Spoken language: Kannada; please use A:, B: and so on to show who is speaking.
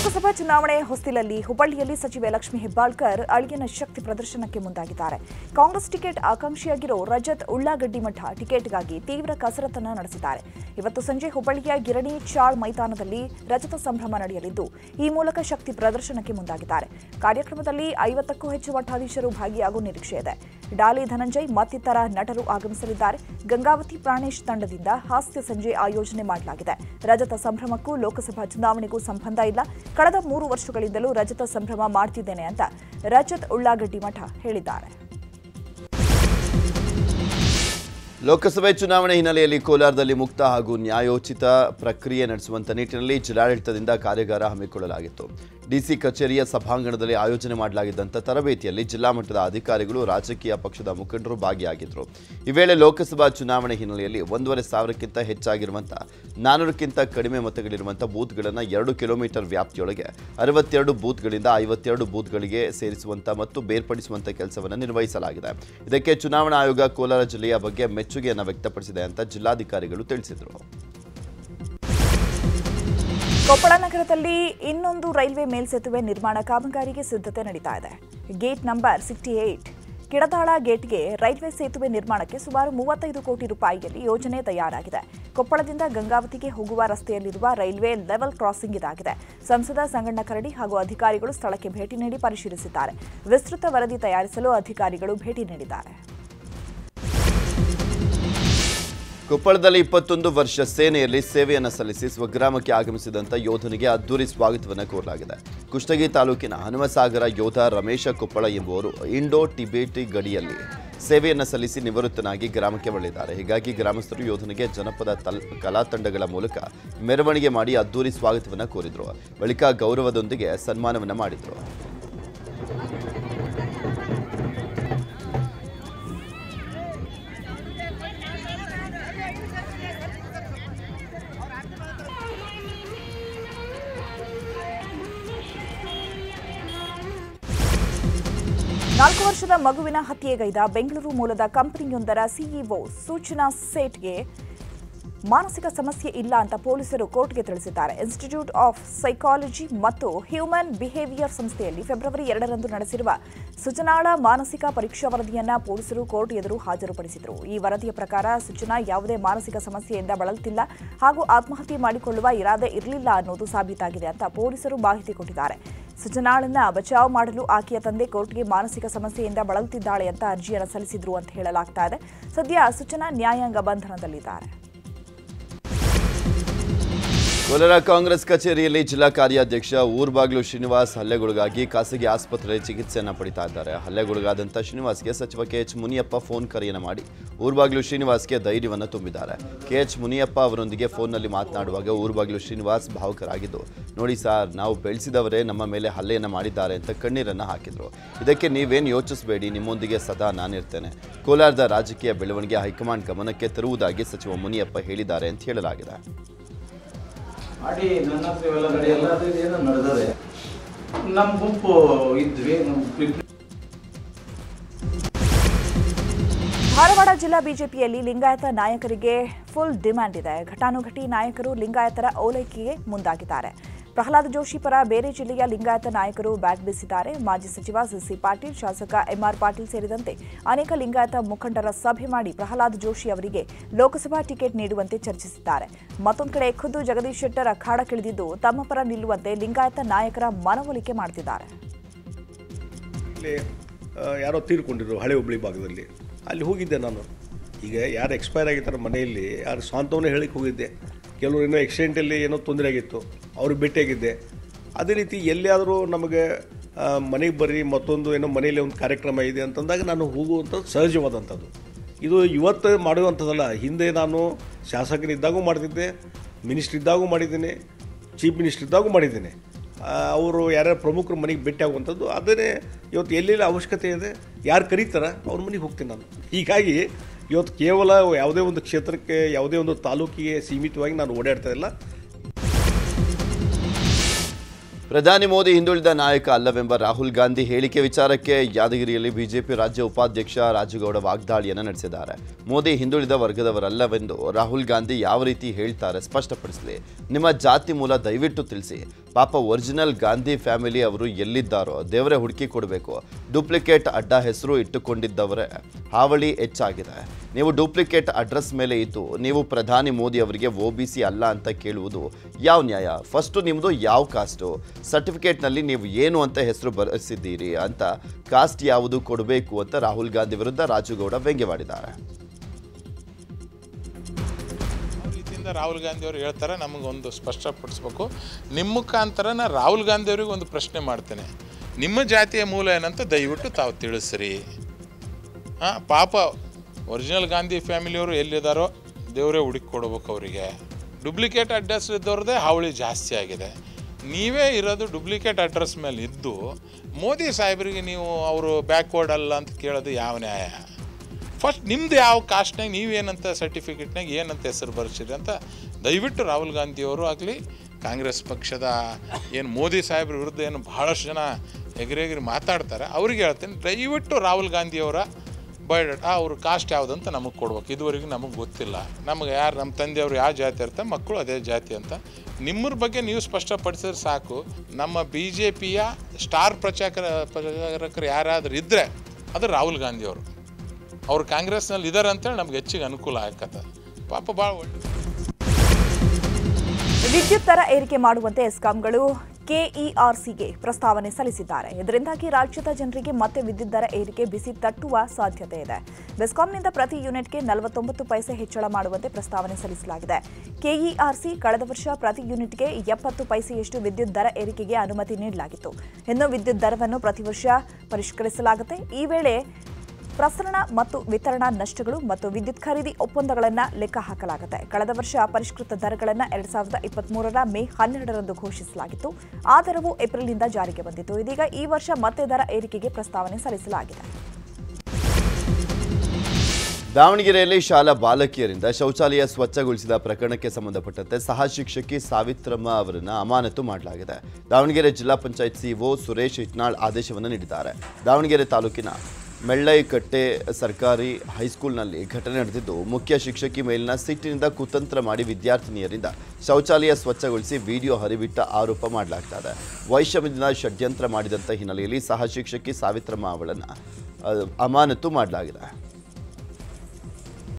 A: ಲೋಕಸಭಾ ಚುನಾವಣೆ ಹೊಸ್ತಿಲಲ್ಲಿ ಹುಬ್ಬಳ್ಳಿಯಲ್ಲಿ ಸಚಿವೆ ಲಕ್ಷ್ಮಿ ಹೆಬ್ಬಾಳ್ಕರ್ ಅಳಿಯನ ಶಕ್ತಿ ಪ್ರದರ್ಶನಕ್ಕೆ ಮುಂದಾಗಿದ್ದಾರೆ. ಕಾಂಗ್ರೆಸ್ ಟಿಕೆಟ್ ಆಕಾಂಕ್ಷಿಯಾಗಿರೋ ರಜತ್ ಉಳ್ಳಾಗಡ್ಡಿ ಮಠ ಟಿಕೆಟ್ಗಾಗಿ ತೀವ್ರ ಕಸರತ್ತನ್ನು ನಡೆಸಿದ್ದಾರೆ. ಇವತ್ತು ಸಂಜೆ ಹುಬ್ಬಳ್ಳಿಯ ಗಿರಣಿ ಚಾಳ್ ಮೈದಾನದಲ್ಲಿ ರಜತ ಸಂಭ್ರಮ ನಡೆಯಲಿದ್ದು, ಈ ಮೂಲಕ ಶಕ್ತಿ ಪ್ರದರ್ಶನಕ್ಕೆ ಮುಂದಾಗಿದ್ದಾರೆ. ಕಾರ್ಯಕ್ರಮದಲ್ಲಿ ಐವತ್ತಕ್ಕೂ ಹೆಚ್ಚು ಮಠಾಧೀಶರು ಭಾಗಿಯಾಗುವ ನಿರೀಕ್ಷೆ ಇದೆ. ಡಾಲಿ ಧನಂಜಯ್ ಮತ್ತಿತರ ನಟರು ಆಗಮಿಸಲಿದ್ದಾರೆ. ಗಂಗಾವತಿ ಪ್ರಾಣೇಶ್ ತಂಡದಿಂದ ಹಾಸ್ಯ ಸಂಜೆ ಆಯೋಜನೆ ಮಾಡಲಾಗಿದೆ. ರಜತ ಸಂಭ್ರಮಕ್ಕೂ ಲೋಕಸಭಾ ಚುನಾವಣೆಗೂ ಸಂಬಂಧ ಇಲ್ಲ. ಕಳೆದ ಮೂರು ವರ್ಷಗಳಿಂದಲೂ ರಜತ ಸಂಭ್ರಮ ಮಾಡ್ತಿದ್ದೇನೆ ಅಂತ ರಜತ್ ಉಳ್ಳಾಗಡ್ಡಿ ಮಠ ಹೇಳಿದ್ದಾರೆ.
B: ಲೋಕಸಭೆ ಚುನಾವಣೆ ಹಿನ್ನೆಲೆಯಲ್ಲಿ ಕೋಲಾರದಲ್ಲಿ ಮುಕ್ತ ಹಾಗೂ ನ್ಯಾಯೋಚಿತ ಪ್ರಕ್ರಿಯೆ ನಡೆಸುವಂತ ನಿಟ್ಟಿನಲ್ಲಿ ಜಿಲ್ಲಾಡಳಿತದಿಂದ ಕಾರ್ಯಾಗಾರ ಹಮ್ಮಿಕೊಳ್ಳಲಾಗಿತ್ತು. ಡಿಸಿ ಕಚೇರಿಯ ಸಭಾಂಗಣದಲ್ಲಿ ಆಯೋಜನೆ ಮಾಡಲಾಗಿದ್ದಂಥ ತರಬೇತಿಯಲ್ಲಿ ಜಿಲ್ಲಾ ಮಟ್ಟದ ಅಧಿಕಾರಿಗಳು ರಾಜಕೀಯ ಪಕ್ಷದ ಮುಖಂಡರು ಭಾಗಿಯಾಗಿದ್ದರು ಈ ವೇಳೆ ಲೋಕಸಭಾ ಚುನಾವಣೆ ಹಿನ್ನೆಲೆಯಲ್ಲಿ ಒಂದೂವರೆ ಸಾವಿರಕ್ಕಿಂತ ಹೆಚ್ಚಾಗಿರುವಂಥ ನಾನ್ನೂರಕ್ಕಿಂತ ಕಡಿಮೆ ಮತಗಳಿರುವಂಥ ಬೂತ್ಗಳನ್ನು ಎರಡು ಕಿಲೋಮೀಟರ್ ವ್ಯಾಪ್ತಿಯೊಳಗೆ ಅರವತ್ತೆರಡು ಬೂತ್ಗಳಿಂದ ಐವತ್ತೆರಡು ಬೂತ್ಗಳಿಗೆ ಸೇರಿಸುವಂಥ ಮತ್ತು ಬೇರ್ಪಡಿಸುವಂಥ ಕೆಲಸವನ್ನು ನಿರ್ವಹಿಸಲಾಗಿದೆ. ಇದಕ್ಕೆ ಚುನಾವಣಾ ಆಯೋಗ ಕೋಲಾರ ಜಿಲ್ಲೆಯ ಬಗ್ಗೆ ಮೆಚ್ಚುಗೆಯನ್ನು ವ್ಯಕ್ತಪಡಿಸಿದೆ ಅಂತ ಜಿಲ್ಲಾಧಿಕಾರಿಗಳು ತಿಳಿಸಿದರು.
A: ಕೊಪ್ಪಳ ನಗರದಲ್ಲಿ ಇನ್ನೊಂದು ರೈಲ್ವೆ ಮೇಲ್ಸೇತುವೆ ನಿರ್ಮಾಣ ಕಾಮಗಾರಿಗೆ ಸಿದ್ಧತೆ ನಡೀತಾ ಇದೆ. Gate number sixty eight Kidadal ಗೇಟ್ಗೆ railway ಸೇತುವೆ ನಿರ್ಮಾಣಕ್ಕೆ ಸುಮಾರು ಮೂವತ್ತೈದು ಕೋಟಿ ರೂಪಾಯಿಯಲ್ಲಿ ಯೋಜನೆ ತಯಾರಾಗಿದೆ. ಕೊಪ್ಪಳದಿಂದ ಗಂಗಾವತಿಗೆ ಹೋಗುವ ರಸ್ತೆಯಲ್ಲಿರುವ ರೈಲ್ವೆ ಲೆವೆಲ್ ಕ್ರಾಸಿಂಗ್ ಇದಾಗಿದೆ. ಸಂಸದ ಸಂಗಣ್ಣ ಕರಡಿ ಹಾಗೂ ಅಧಿಕಾರಿಗಳು ಸ್ಥಳಕ್ಕೆ ಭೇಟಿ ನೀಡಿ ಪರಿಶೀಲಿಸಿದ್ದಾರೆ. ವಿಸ್ತೃತ ವರದಿ ತಯಾರಿಸಲು ಅಧಿಕಾರಿಗಳು ಭೇಟಿ ನೀಡಿದ್ದಾರೆ.
B: ಕೊಪ್ಪಳದಲ್ಲಿ ಇಪ್ಪತ್ತೊಂದು ವರ್ಷ ಸೇನೆಯಲ್ಲಿ ಸೇವೆಯನ್ನು ಸಲ್ಲಿಸಿ ಸ್ವಗ್ರಾಮಕ್ಕೆ ಆಗಮಿಸಿದಂಥ ಯೋಧನಿಗೆ ಅದ್ದೂರಿ ಸ್ವಾಗತವನ್ನು ಕೋರಲಾಗಿದೆ. ಕುಷ್ಟಗಿ ತಾಲೂಕಿನ ಹನುಮಸಾಗರ ಯೋಧ ರಮೇಶ ಕೊಪ್ಪಳ ಎಂಬುವರು ಇಂಡೋ ಟಿಬೇಟಿ ಗಡಿಯಲ್ಲಿ ಸೇವೆಯನ್ನು ಸಲ್ಲಿಸಿ ನಿವೃತ್ತನಾಗಿ ಗ್ರಾಮಕ್ಕೆ ಮರಳಿದ್ದಾರೆ. ಹೀಗಾಗಿ ಗ್ರಾಮಸ್ಥರು ಯೋಧನಿಗೆ ಜನಪದ ತಲ್, ಕಲಾ ತಂಡಗಳ ಮೂಲಕ ಮೆರವಣಿಗೆ ಮಾಡಿ ಅದ್ದೂರಿ ಸ್ವಾಗತವನ್ನು ಕೋರಿದರು. ಬಳಿಕ ಗೌರವದೊಂದಿಗೆ ಸನ್ಮಾನವನ್ನು ಮಾಡಿದರು.
A: ನಾಲ್ಕು ವರ್ಷದ ಮಗುವಿನ ಹತ್ಯೆಗೈದ ಬೆಂಗಳೂರು ಮೂಲದ ಕಂಪನಿಯೊಂದರ ಸಿಇಒ ಸೂಚನಾ ಸೇಟ್ಗೆ ಮಾನಸಿಕ ಸಮಸ್ಯೆ ಇಲ್ಲ ಅಂತ ಪೊಲೀಸರು ಕೋರ್ಟ್ಗೆ ತಿಳಿಸಿದ್ದಾರೆ. ಇನ್ಸ್ಟಿಟ್ಯೂಟ್ ಆಫ್ ಸೈಕಾಲಜಿ ಮತ್ತು ಹ್ಯೂಮನ್ ಬಿಹೇವಿಯರ್ ಸಂಸ್ಥೆಯಲ್ಲಿ ಫೆಬ್ರವರಿ ಎರಡರಂದು ನಡೆಸಿರುವ ಸುಜನಾಳ ಮಾನಸಿಕ ಪರೀಕ್ಷಾ ವರದಿಯನ್ನು ಪೊಲೀಸರು ಕೋರ್ಟ್ ಎದುರು ಹಾಜರುಪಡಿಸಿದರು. ಈ ವರದಿಯ ಪ್ರಕಾರ ಸುಜನಾ ಯಾವುದೇ ಮಾನಸಿಕ ಸಮಸ್ಯೆಯಿಂದ ಬಳಲುತ್ತಿಲ್ಲ ಹಾಗೂ ಆತ್ಮಹತ್ಯೆ ಮಾಡಿಕೊಳ್ಳುವ ಇರಾದೆ ಇರಲಿಲ್ಲ ಅನ್ನೋದು ಸಾಬೀತಾಗಿದೆ ಅಂತ ಪೊಲೀಸರು ಮಾಹಿತಿ ಕೊಟ್ಟಿದ್ದಾರೆ. ಸುಜನಾಳನ್ನ ಬಚಾವ್ ಮಾಡಲು ಆಕೆಯ ತಂದೆ ಕೋರ್ಟ್ಗೆ ಮಾನಸಿಕ ಸಮಸ್ಯೆಯಿಂದ ಬಳಲುತ್ತಿದ್ದಾಳೆ ಅಂತ ಅರ್ಜಿಯನ್ನು ಸಲ್ಲಿಸಿದ್ರು ಅಂತ ಹೇಳಲಾಗ್ತಾ ಇದೆ. ಸದ್ಯ ಸುಜನಾ ನ್ಯಾಯಾಂಗ ಬಂಧನದಲ್ಲಿದ್ದಾರೆ.
B: ಕೋಲಾರ ಕಾಂಗ್ರೆಸ್ ಕಚೇರಿಯಲ್ಲಿ ಜಿಲ್ಲಾ ಕಾರ್ಯಾಧ್ಯಕ್ಷ ಊರ್ಬಾಗ್ಲು ಶ್ರೀನಿವಾಸ್ ಹಲ್ಲೆಗೊಳಗಾಗಿ ಖಾಸಗಿ ಆಸ್ಪತ್ರೆಯಲ್ಲಿ ಚಿಕಿತ್ಸೆಯನ್ನು ಪಡಿತಾ ಇದ್ದಾರೆ. ಹಲ್ಲೆಗೊಳಗಾದಂಥ ಶ್ರೀನಿವಾಸ್ಗೆ ಸಚಿವ ಕೆ ಎಚ್ ಮುನಿಯಪ್ಪ ಫೋನ್ ಕರೆಯನ್ನು ಮಾಡಿ ಊರ್ಬಾಗ್ಲು ಶ್ರೀನಿವಾಸ್ಗೆ ಧೈರ್ಯವನ್ನು ತುಂಬಿದ್ದಾರೆ. ಕೆ ಎಚ್ ಮುನಿಯಪ್ಪ ಅವರೊಂದಿಗೆ ಫೋನ್ನಲ್ಲಿ ಮಾತನಾಡುವಾಗ ಊರ್ಬಾಗ್ಲು ಶ್ರೀನಿವಾಸ್ ಭಾವುಕರಾಗಿದ್ದು, ನೋಡಿ ಸರ್, ನಾವು ಬೆಳೆಸಿದವರೇ ನಮ್ಮ ಮೇಲೆ ಹಲ್ಲೆಯನ್ನು ಮಾಡಿದ್ದಾರೆ ಅಂತ ಕಣ್ಣೀರನ್ನು ಹಾಕಿದರು. ಇದಕ್ಕೆ ನೀವೇನು ಯೋಚಿಸಬೇಡಿ, ನಿಮ್ಮೊಂದಿಗೆ ಸದಾ ನಾನಿರ್ತೇನೆ ಕೋಲಾರದ ರಾಜಕೀಯ ಬೆಳವಣಿಗೆ ಹೈಕಮಾಂಡ್ ಗಮನಕ್ಕೆ ತರುವುದಾಗಿ ಸಚಿವ ಮುನಿಯಪ್ಪ ಹೇಳಿದ್ದಾರೆ ಅಂತ ಹೇಳಲಾಗಿದೆ.
C: ಮಾಡಿ ನನ್ನ ಹತ್ರ ಇವೆಲ್ಲ ನಡೆಯಲ್ಲ ಅದು ಏನೋ ನಡೆದದೆ ನಮ್ಮ ಗುಂಪು ಇದ್ವಿ, ನಮ್ಮ
A: ಧಾರವಾಡ ಜಿಲ್ಲಾ ಬಿಜೆಪಿಯಲ್ಲಿ ಲಿಂಗಾಯತ ನಾಯಕರಿಗೆ ಫುಲ್ ಡಿಮ್ಯಾಂಡ್ ಇದೆ. ಘಟಾನುಘಟಿ ನಾಯಕರು ಲಿಂಗಾಯತರ ಓಲೈಕೆಗೆ ಮುಂದಾಗಿದ್ದಾರೆ. ಪ್ರಹ್ಲಾದ್ ಜೋಶಿ ಪರ ಬೇರೆ ಜಿಲ್ಲೆಯ ಲಿಂಗಾಯತ ನಾಯಕರು ಬ್ಯಾಟ್ ಬೀಸಿದ್ದಾರೆ. ಮಾಜಿ ಸಚಿವ ಸಿಸಿ ಪಾಟೀಲ್, ಶಾಸಕ ಎಂಆರ್ ಪಾಟೀಲ್ ಸೇರಿದಂತೆ ಅನೇಕ ಲಿಂಗಾಯತ ಮುಖಂಡರ ಸಭೆ ಮಾಡಿ ಪ್ರಹ್ಲಾದ್ ಜೋಶಿ ಅವರಿಗೆ ಲೋಕಸಭಾ ಟಿಕೆಟ್ ನೀಡುವಂತೆ ಚರ್ಚಿಸಿದ್ದಾರೆ. ಮತ್ತೊಂದು ಕಡೆ ಖುದ್ದು ಜಗದೀಶ್ ಶೆಟ್ಟರ್ ಅಖಾಡಕ್ಕಿಳಿದಿದ್ದು ತಮ್ಮ ಪರ ನಿಲ್ಲುವಂತೆ ಲಿಂಗಾಯತ ನಾಯಕರ ಮನವೊಲಿಕೆ
D: ಮಾಡುತ್ತಿದ್ದಾರೆ ಯಾರೋ ತೀರ್ಕೊಂಡಿರು ಹಳೆ ಹುಬ್ಳಿ ಭಾಗದಲ್ಲಿ. ಅಲ್ಲಿ ಹೋಗಿದ್ದೆ ನಾನು. ಈಗ ಯಾರು ಎಕ್ಸ್ಪೈರ್ ಆಗಿದ್ದಾರೆ ಮನೆಯಲ್ಲಿ, ಯಾರು ಸ್ವಾಂತವನ್ನೇ ಹೇಳಿಕ್ಕೆ ಹೋಗಿದ್ದೆ. ಕೆಲವರು ಏನೋ ಆಕ್ಸಿಡೆಂಟಲ್ಲಿ ಏನೋ ತೊಂದರೆ ಆಗಿತ್ತು. ಅವ್ರಿಗೆ ಭೇಟಿಯಾಗಿದ್ದೆ. ಅದೇ ರೀತಿ ಎಲ್ಲಿಯಾದರೂ ನಮಗೆ ಮನೆಗೆ ಬರ್ರಿ, ಮತ್ತೊಂದು ಏನೋ ಮನೆಯಲ್ಲಿ ಒಂದು ಕಾರ್ಯಕ್ರಮ ಇದೆ ಅಂತಂದಾಗ ನಾನು ಹೋಗುವಂಥದ್ದು ಸಹಜವಾದಂಥದ್ದು. ಇದು ಇವತ್ತು ಮಾಡುವಂಥದ್ದಲ್ಲ. ಹಿಂದೆ ನಾನು ಶಾಸಕನಿದ್ದಾಗೂ ಮಾಡ್ತಿದ್ದೆ ಮಿನಿಸ್ಟ್ರ್ ಇದ್ದಾಗೂ ಮಾಡಿದ್ದೀನಿ, ಚೀಫ್ ಮಿನಿಸ್ಟ್ರ್ ಇದ್ದಾಗೂ ಮಾಡಿದ್ದೀನಿ ಅವರು ಯಾರ್ಯಾರು ಪ್ರಮುಖರು ಮನೆಗೆ ಭೇಟಿ ಆಗುವಂಥದ್ದು ಅದನ್ನೇ ಇವತ್ತು ಎಲ್ಲೆಲ್ಲಿ ಅವಶ್ಯಕತೆ ಇದೆ, ಯಾರು ಕರೀತಾರ, ಅವ್ರ ಮನೆಗೆ ಹೋಗ್ತೀನಿ ನಾನು. ಹೀಗಾಗಿ ಇವತ್ತು ಕೇವಲ ಯಾವುದೇ ಒಂದು ಕ್ಷೇತ್ರಕ್ಕೆ, ಯಾವುದೇ ಒಂದು ತಾಲೂಕಿಗೆ ಸೀಮಿತವಾಗಿ ನಾನು ಓಡಾಡ್ತಾ ಇಲ್ಲ.
B: ಪ್ರಧಾನಿ ಮೋದಿ ಹಿಂದುಳಿದ ನಾಯಕ ಅಲ್ಲವೆಂಬ ರಾಹುಲ್ ಗಾಂಧಿ ಹೇಳಿಕೆ ವಿಚಾರಕ್ಕೆ ಯಾದಗಿರಿಯಲ್ಲಿ ಬಿಜೆಪಿ ರಾಜ್ಯ ಉಪಾಧ್ಯಕ್ಷ ರಾಜುಗೌಡ ವಾಗ್ದಾಳಿಯನ್ನು ನಡೆಸಿದ್ದಾರೆ. ಮೋದಿ ಹಿಂದುಳಿದ ವರ್ಗದವರಲ್ಲವೆಂದು ರಾಹುಲ್ ಗಾಂಧಿ ಯಾವ ರೀತಿ ಹೇಳ್ತಾರೆ ಸ್ಪಷ್ಟಪಡಿಸಲಿ. ನಿಮ್ಮ ಜಾತಿ ಮೂಲ ದಯವಿಟ್ಟು ತಿಳಿಸಿ. ಪಾಪ ಒರಿಜಿನಲ್ ಗಾಂಧಿ ಫ್ಯಾಮಿಲಿ ಅವರು ಎಲ್ಲಿದ್ದಾರೋ ದೇವರೇ ಹುಡುಕಿ ಕೊಡಬೇಕು. ಡೂಪ್ಲಿಕೇಟ್ ಅಡ್ಡ ಹೆಸರು ಇಟ್ಟುಕೊಂಡಿದ್ದವರೇ ಹಾವಳಿ ಹೆಚ್ಚಾಗಿದೆ. ನೀವು ಡೂಪ್ಲಿಕೇಟ್ ಅಡ್ರೆಸ್ ಮೇಲೆ ಇದ್ದು ನೀವು ಪ್ರಧಾನಿ ಮೋದಿ ಅವರಿಗೆ ಒ ಅಲ್ಲ ಅಂತ ಕೇಳುವುದು ಯಾವ ನ್ಯಾಯ? ಫಸ್ಟು ನಿಮ್ಮದು ಯಾವ ಕಾಸ್ಟು? ಸರ್ಟಿಫಿಕೇಟ್ನಲ್ಲಿ ನೀವು ಏನು ಅಂತ ಹೆಸರು ಬರೆಸಿದ್ದೀರಿ ಅಂತ ಕಾಸ್ಟ್ ಯಾವುದು ಕೊಡಬೇಕು ಅಂತ ರಾಹುಲ್ ಗಾಂಧಿ ವಿರುದ್ಧ ರಾಜುಗೌಡ ವ್ಯಂಗ್ಯವಾಡಿದ್ದಾರೆ
E: ಯಾವ ರಾಹುಲ್ ಗಾಂಧಿ ಅವರು ಹೇಳ್ತಾರೆ ನಮಗೊಂದು ಸ್ಪಷ್ಟಪಡಿಸ್ಬೇಕು. ನಿಮ್ಮ ಮುಖಾಂತರ ರಾಹುಲ್ ಗಾಂಧಿ ಅವರಿಗೆ ಒಂದು ಪ್ರಶ್ನೆ ಮಾಡ್ತೇನೆ. ನಿಮ್ಮ ಜಾತಿಯ ಮೂಲ ಏನಂತ ದಯವಿಟ್ಟು ತಾವು ತಿಳಿಸ್ರಿ. ಹಾಂ, ಪಾಪ ಒರಿಜಿನಲ್ ಗಾಂಧಿ ಫ್ಯಾಮಿಲಿಯವರು ಎಲ್ಲಿದ್ದಾರೋ ದೇವರೇ ಹುಡುಕಿ ಕೊಡ್ಬೇಕು ಅವರಿಗೆ. ಡುಪ್ಲಿಕೇಟ್ ಅಡ್ರೆಸ್ ಇದ್ದವ್ರದ್ದೇ ಹಾವಳಿ ಜಾಸ್ತಿ ಆಗಿದೆ. ನೀವೇ ಇರೋದು ಡುಪ್ಲಿಕೇಟ್ ಅಡ್ರೆಸ್ ಮೇಲೆ ಇದ್ದು ಮೋದಿ ಸಾಹೇಬರಿಗೆ ನೀವು ಅವರು ಬ್ಯಾಕ್ವರ್ಡ್ ಅಲ್ಲ ಅಂತ ಕೇಳೋದು ಯಾವ ನ್ಯಾಯ? ಫಸ್ಟ್ ನಿಮ್ದು ಯಾವ ಕಾಸ್ಟ್ನಾಗ ನೀವೇನಂತ ಸರ್ಟಿಫಿಕೇಟ್ನಾಗ ಏನಂತ ಹೆಸರು ಬರ್ಸಿರಿ ಅಂತ ದಯವಿಟ್ಟು ರಾಹುಲ್ ಗಾಂಧಿಯವರು ಆಗಲಿ, ಕಾಂಗ್ರೆಸ್ ಪಕ್ಷದ ಏನು ಮೋದಿ ಸಾಹೇಬ್ರ ವಿರುದ್ಧ ಏನು ಭಾಳಷ್ಟು ಜನ ಎಗರೆಗಿರಿ ಮಾತಾಡ್ತಾರೆ, ಅವ್ರಿಗೆ ಹೇಳ್ತೀನಿ. ದಯವಿಟ್ಟು ರಾಹುಲ್ ಗಾಂಧಿಯವರ ಬಯೋಡಾಟಾ ಅವ್ರ ಕಾಸ್ಟ್ ಯಾವುದಂತ ನಮಗೆ ಕೊಡ್ಬೇಕು. ಇದುವರೆಗೂ ನಮಗೆ ಗೊತ್ತಿಲ್ಲ. ನಮಗೆ ಯಾರು ನಮ್ಮ ತಂದೆಯವರು ಯಾವ ಜಾತಿ ಇರ್ತಾರೆ, ಮಕ್ಕಳು ಅದೇ ಜಾತಿ ಅಂತ. ನಿಮ್ಮರ ಬಗ್ಗೆ ನೀವು ಸ್ಪಷ್ಟಪಡಿಸಿದ್ರೆ ಸಾಕು. ನಮ್ಮ ಬಿ ಜೆ ಪಿಯ ಸ್ಟಾರ್ ಪ್ರಚಾರ ಪ್ರಚಾರಕರು ಯಾರಾದರೂ ಇದ್ದರೆ ಅದು ರಾಹುಲ್ ಗಾಂಧಿಯವರು. ಅವರು ಕಾಂಗ್ರೆಸ್ನಲ್ಲಿ ಇದ್ದಾರೆ ಅಂತೇಳಿ ನಮ್ಗೆ ಹೆಚ್ಚಿಗೆ ಅನುಕೂಲ ಆಗತ್ತೆ ಪಾಪ ಭಾಳ ಒಳ್ಳೆ
A: ವಿದ್ಯುತ್ ದರ ಏರಿಕೆ ಮಾಡುವಂತೆ ಎಸ್ಕಾಂಗಳು ಕೆಇಆರ್ಸಿಗೆ ಪ್ರಸ್ತಾವನೆ ಸಲ್ಲಿಸಿದ್ದಾರೆ. ಇದರಿಂದಾಗಿ ರಾಜ್ಯದ ಜನರಿಗೆ ಮತ್ತೆ ವಿದ್ಯುತ್ ದರ ಏರಿಕೆ ಬಿಸಿ ತಟ್ಟುವ ಸಾಧ್ಯತೆ ಇದೆ. ಬೆಸ್ಕಾಂನಿಂದ ಪ್ರತಿ ಯೂನಿಟ್ಗೆ ನಲವತ್ತೊಂಬತ್ತು ಪೈಸೆ ಹೆಚ್ಚಳ ಮಾಡುವಂತೆ ಪ್ರಸ್ತಾವನೆ ಸಲ್ಲಿಸಲಾಗಿದೆ. ಕೆಇಆರ್ಸಿ ಕಳೆದ ವರ್ಷ ಪ್ರತಿ ಯೂನಿಟ್ಗೆ ಎಪ್ಪತ್ತು ಪೈಸೆಯಷ್ಟು ವಿದ್ಯುತ್ ದರ ಏರಿಕೆಗೆ ಅನುಮತಿ ನೀಡಲಾಗಿತ್ತು. ಇನ್ನು ವಿದ್ಯುತ್ ದರವನ್ನು ಪ್ರತಿ ವರ್ಷ ಪರಿಷ್ಕರಿಸಲಾಗುತ್ತೆ. ಈ ವೇಳೆ ಪ್ರಸರಣ ಮತ್ತು ವಿತರಣಾ ನಷ್ಟಗಳು ಮತ್ತು ವಿದ್ಯುತ್ ಖರೀದಿ ಒಪ್ಪಂದಗಳನ್ನು ಲೆಕ್ಕ ಹಾಕಲಾಗುತ್ತೆ. ಕಳೆದ ವರ್ಷ ಪರಿಷ್ಕೃತ ದರಗಳನ್ನು ಎರಡ್ ಸಾವಿರದ ಇಪ್ಪತ್ಮೂರರ ಮೇ ಹನ್ನೆರಡರಂದು ಘೋಷಿಸಲಾಗಿತ್ತು. ಆ ದರವು ಏಪ್ರಿಲ್ನಿಂದ ಜಾರಿಗೆ ಬಂದಿತ್ತು. ಇದೀಗ ಈ ವರ್ಷ ಮತ್ತೆ ದರ ಏರಿಕೆಗೆ ಪ್ರಸ್ತಾವನೆ ಸಲ್ಲಿಸಲಾಗಿದೆ.
B: ದಾವಣಗೆರೆಯಲ್ಲಿ ಶಾಲಾ ಬಾಲಕಿಯರಿಂದ ಶೌಚಾಲಯ ಸ್ವಚ್ಛಗೊಳಿಸಿದ ಪ್ರಕರಣಕ್ಕೆ ಸಂಬಂಧಪಟ್ಟಂತೆ ಸಹ ಶಿಕ್ಷಕಿ ಸಾವಿತ್ರಮ್ಮ ಅವರನ್ನು ಅಮಾನತು ಮಾಡಲಾಗಿದೆ. ದಾವಣಗೆರೆ ಜಿಲ್ಲಾ ಪಂಚಾಯತ್ ಸಿಒ ಸುರೇಶ್ ಇಟ್ನಾಳ್ ಆದೇಶವನ್ನು ನೀಡಿದ್ದಾರೆ. ದಾವಣಗೆರೆ ತಾಲೂಕಿನ ಮೆಳ್ಳೈಕಟ್ಟೆ ಸರ್ಕಾರಿ ಹೈಸ್ಕೂಲ್ನಲ್ಲಿ ಘಟನೆ ನಡೆದಿದ್ದು ಮುಖ್ಯ ಶಿಕ್ಷಕಿ ಮೇಲಿನ ಸಿಟ್ಟಿನಿಂದ ಕುತಂತ್ರ ಮಾಡಿ ವಿದ್ಯಾರ್ಥಿನಿಯರಿಂದ ಶೌಚಾಲಯ ಸ್ವಚ್ಛಗೊಳಿಸಿ ವಿಡಿಯೋ ಹರಿಬಿಟ್ಟ ಆರೋಪ ಮಾಡಲಾಗ್ತಾ ಇದೆ ವೈಷಮ್ಯದಿಂದ ಷಡ್ಯಂತ್ರ ಮಾಡಿದಂಥ ಹಿನ್ನೆಲೆಯಲ್ಲಿ ಸಹ ಶಿಕ್ಷಕಿ ಸಾವಿತ್ರಮ್ಮ ಅವಳನ್ನು ಅಮಾನತು ಮಾಡಲಾಗಿದೆ.